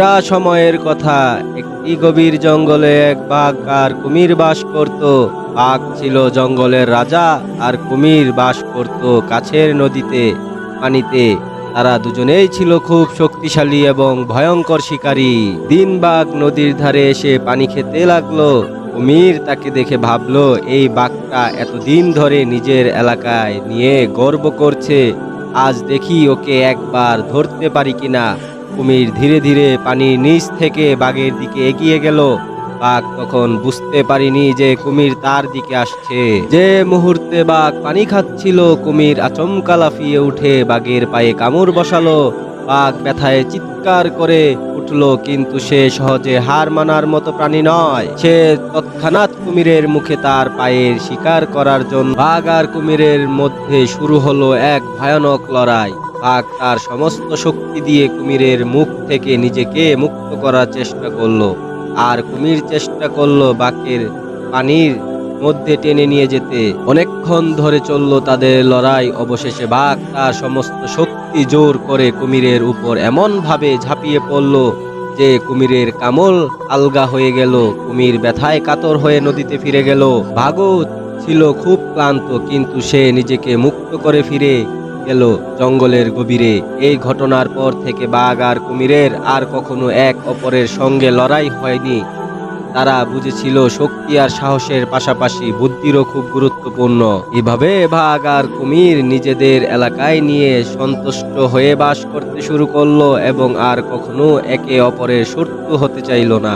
রা সময়ের কথা। একটি গভীর জঙ্গলে এক বাঘ আর কুমির বাস করত। বাঘ ছিল জঙ্গলের রাজা আর কুমির বাস করত কাছের নদীতে, পানিতে। তারা দুজনেই ছিল খুব শক্তিশালী এবং ভয়ঙ্কর শিকারী। দিন বাঘ নদীর ধারে এসে পানি খেতে লাগল। কুমির তাকে দেখে ভাবলো, এই বাঘটা এতদিন ধরে নিজের এলাকায় নিয়ে গর্ব করছে। আজ দেখি ওকে একবার ধরতে পারি কিনা? কুমির ধীরে ধীরে পানির নিচ থেকে বাঘের দিকে এগিয়ে গেল। বাঘ তখন বুঝতে পারিনি যে কুমির তার দিকে আসছে। যে মুহূর্তে বাঘ পানি খাচ্ছিল, কুমির আচমকা লাফিয়ে উঠে বাঘের পায়ে কামড় বসালো। বাঘ ব্যথায় চিৎকার করে উঠল, কিন্তু সে সহজে হার মানার মতো প্রাণী নয়। সে তৎক্ষণাৎ কুমিরের মুখে তার পায়ের শিকার করার জন্য বাঘ আর কুমিরের মধ্যে শুরু হলো এক ভয়ানক লড়াই। বাঘ তার সমস্ত শক্তি দিয়ে কুমিরের মুখ থেকে নিজেকে মুক্ত করার চেষ্টা করল। আর কুমির চেষ্টা করল বাঘের পানির মধ্যে টেনে নিয়ে যেতে। অনেকক্ষণ ধরে চলল তাদের লড়াই। অবশেষে বাঘ তার সমস্ত শক্তি জোর করে কুমিরের উপর এমনভাবে ঝাঁপিয়ে পড়ল যে কুমিরের কামল আলগা হয়ে গেল। কুমির ব্যথায় কাতর হয়ে নদীতে ফিরে গেল। ভাগও ছিল খুব ক্লান্ত, কিন্তু সে নিজেকে মুক্ত করে ফিরে গেল জঙ্গলের গভীরে। এই ঘটনার পর থেকে বাঘ আর কুমিরের আর কখনো এক অপরের সঙ্গে লড়াই হয়নি। তারা বুঝেছিল শক্তি আর সাহসের পাশাপাশি বুদ্ধিরও খুব গুরুত্বপূর্ণ। এভাবে বাঘ আর কুমির নিজেদের এলাকায় নিয়ে সন্তুষ্ট হয়ে বাস করতে শুরু করল এবং আর কখনো একে অপরের শত্রু হতে চাইল না।